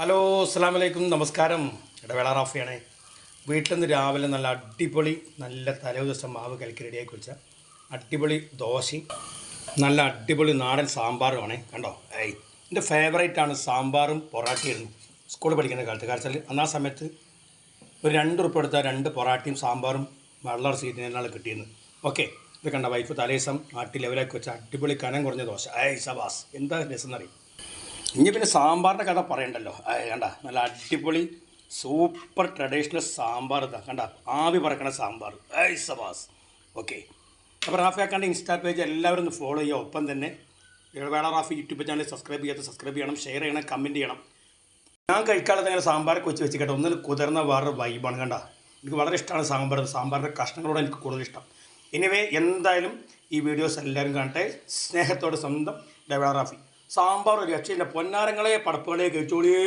Hello അസ്സാം വലൈക്കും നമസ്കാരം. ഇടവേള റാഫിയാണ്. വീട്ടിൽ നിന്ന് രാവിലെ നല്ല അടിപൊളി നല്ല തലേ ദിവസം മാവ് കലക്കി റെഡിയാക്കി വെച്ച അടിപൊളി ദോശയും നല്ല അടിപൊളി നാടൻ സാമ്പാറുമാണ് കണ്ടോ? ഏയ് എന്റെ ഫേവറേറ്റ് ആണ് സാമ്പാറും പൊറാട്ടയായിരുന്നു സ്കൂളിൽ പഠിക്കുന്ന കാലത്ത്. കാരണം അന്ന് സമയത്ത് ഒരു രണ്ട് ഉറുപ്പ് എടുത്താൽ രണ്ട് പൊറാട്ടയും സാമ്പാറും വെള്ളം സീറ്റിനാണ് കിട്ടിയിരുന്നു ഓക്കെ ഇത് കണ്ട വൈഫ് തലേദിവസം നാട്ടിൽ ലെവലാക്കി വെച്ച അടിപൊളി കനം കുറഞ്ഞ ദോശ. ഏയ് സബാസ് എന്താ രസം എന്നറിയും ഇനി പിന്നെ സാമ്പാറിന്റെ കഥ പറയണ്ടല്ലോ. കണ്ട? നല്ല അടിപൊളി സൂപ്പർ ട്രഡീഷണൽ സാമ്പാർ ഇതാ. കണ്ട? ആവി പറക്കണ സാമ്പാർ. ഐ സബാസ്. ഓക്കെ. അപ്പോൾ റാഫി അക്കാന്റെ ഇൻസ്റ്റാ പേജ് എല്ലാവരും ഒന്ന് ഫോളോ ചെയ്യുക. ഒപ്പം തന്നെ ഇടവേള റാഫി യൂട്യൂബ് ചാനൽ സബ്സ്ക്രൈബ് ചെയ്യാത്ത സബ്സ്ക്രൈബ് ചെയ്യണം ഷെയർ ചെയ്യണം കമന്റ് ചെയ്യണം. ഞാൻ കഴിക്കാതെ തന്നെ സാമ്പാറൊക്കെ വെച്ച് വെച്ച് കേട്ടോ. ഒന്നിൽ കുതിർന്ന വേറൊരു വൈബാണ് കണ്ട? എനിക്ക് വളരെ ഇഷ്ടമാണ് സാമ്പാർ. സാമ്പാറിന്റെ കഷ്ണങ്ങളോട് എനിക്ക് കൂടുതൽ ഇഷ്ടം. എനിവേ എന്തായാലും ഈ വീഡിയോസ് എല്ലാവരും കാണട്ടെ. സ്നേഹത്തോടെ സ്വന്തം ഡെവള റാഫി. സാമ്പാർ ഒരു രക്ഷയില്ല പൊന്നാരങ്ങളെ പടപ്പുകളെ കഴിച്ചോളിയേ